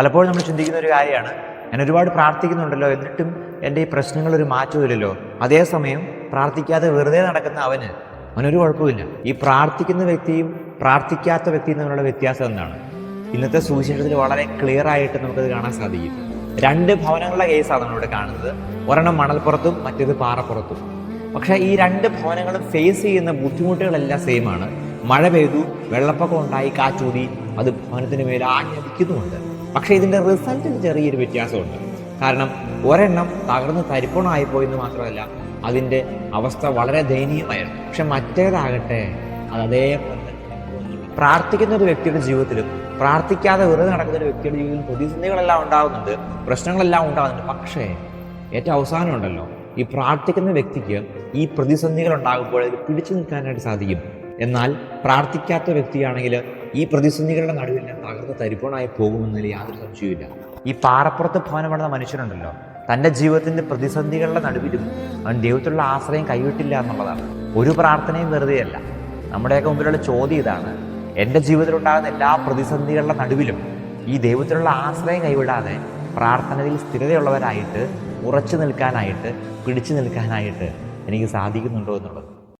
പലപ്പോഴും നമ്മൾ ചിന്തിക്കുന്ന ഒരു കാര്യമാണ് ഞാൻ ഒരുപാട് പ്രാർത്ഥിക്കുന്നുണ്ടല്ലോ എന്നിട്ടും എന്റെ ഈ പ്രശ്നങ്ങളൊരു മാറ്റമില്ലല്ലോ അതേസമയം പ്രാർത്ഥിക്കാതെ വെറുതെ നടക്കുന്ന അവന് അവനൊരു കുഴപ്പമില്ല ഈ പ്രാർത്ഥിക്കുന്ന വ്യക്തിയും പ്രാർത്ഥിക്കാത്ത വ്യക്തിയും തമ്മിലുള്ള വ്യത്യാസം എന്താണ്? ഇന്നത്തെ സുവിശേഷത്തിൽ വളരെ ക്ലിയർ ആയിട്ട് നമുക്കത് കാണാൻ സാധിക്കും. രണ്ട് ഭവനങ്ങളുടെ കേസാണ് നമ്മളിവിടെ കാണുന്നത്. ഒരെണ്ണം മണൽപ്പുറത്തും മറ്റേത് പാറപ്പുറത്തും. പക്ഷേ ഈ രണ്ട് ഭവനങ്ങളും ഫേസ് ചെയ്യുന്ന ബുദ്ധിമുട്ടുകളെല്ലാം സെയിമാണ് മഴ പെയ്തു വെള്ളപ്പൊക്കം ഉണ്ടായി കാറ്റൂടി അത് ഭവനത്തിന് മേലെ ആജ്ഞാപിക്കുന്നുമുണ്ട്. പക്ഷേ ഇതിന്റെ റിസൾട്ടിൽ ചെറിയൊരു വ്യത്യാസമുണ്ട്. കാരണം ഒരെണ്ണം തകർന്ന് തരിപ്പണമായിപ്പോയി എന്ന് മാത്രമല്ല അതിന്റെ അവസ്ഥ വളരെ ദയനീയമായിരുന്നു. പക്ഷെ മറ്റേതാകട്ടെ അത് അതേപോലെ പ്രാർത്ഥിക്കുന്ന ഒരു വ്യക്തിയുടെ ജീവിതത്തിലും പ്രാർത്ഥിക്കാതെ വെറുതെ നടക്കുന്ന ഒരു വ്യക്തിയുടെ ജീവിതത്തിലും പ്രതിസന്ധികളെല്ലാം ഉണ്ടാകുന്നുണ്ട് പ്രശ്നങ്ങളെല്ലാം ഉണ്ടാകുന്നുണ്ട് പക്ഷേ ഏറ്റവും അവസാനം ഉണ്ടല്ലോ ഈ പ്രാർത്ഥിക്കുന്ന വ്യക്തിക്ക് ഈ പ്രതിസന്ധികൾ ഉണ്ടാകുമ്പോൾ അതിൽ പിടിച്ചു നിൽക്കാനായിട്ട് സാധിക്കും. എന്നാൽ പ്രാർത്ഥിക്കാത്ത വ്യക്തിയാണെങ്കിൽ ഈ പ്രതിസന്ധികളുടെ നടുവിൽ തകർന്ന് തരിപ്പണായി പോകുമെന്നതിൽ യാതൊരു സംശയവുമില്ല. ഈ പാറപ്പുറത്ത് ഭവനം വളർന്ന മനുഷ്യനുണ്ടല്ലോ തന്റെ ജീവിതത്തിന്റെ പ്രതിസന്ധികളുടെ നടുവിലും അവൻ ദൈവത്തിലുള്ള ആശ്രയം കൈവിട്ടില്ല എന്നുള്ളതാണ്. ഒരു പ്രാർത്ഥനയും വെറുതെയല്ല. നമ്മുടെയൊക്കെ മുമ്പിലുള്ള ചോദ്യം ഇതാണ്. എന്റെ ജീവിതത്തിലുണ്ടാകുന്ന എല്ലാ പ്രതിസന്ധികളുടെ നടുവിലും ഈ ദൈവത്തിലുള്ള ആശ്രയം കൈവിടാതെ പ്രാർത്ഥനയിൽ സ്ഥിരതയുള്ളവരായിട്ട് ഉറച്ചു നിൽക്കാനായിട്ട് പിടിച്ചു നിൽക്കാനായിട്ട് എനിക്ക് സാധിക്കുന്നുണ്ടോ എന്നുള്ളത്.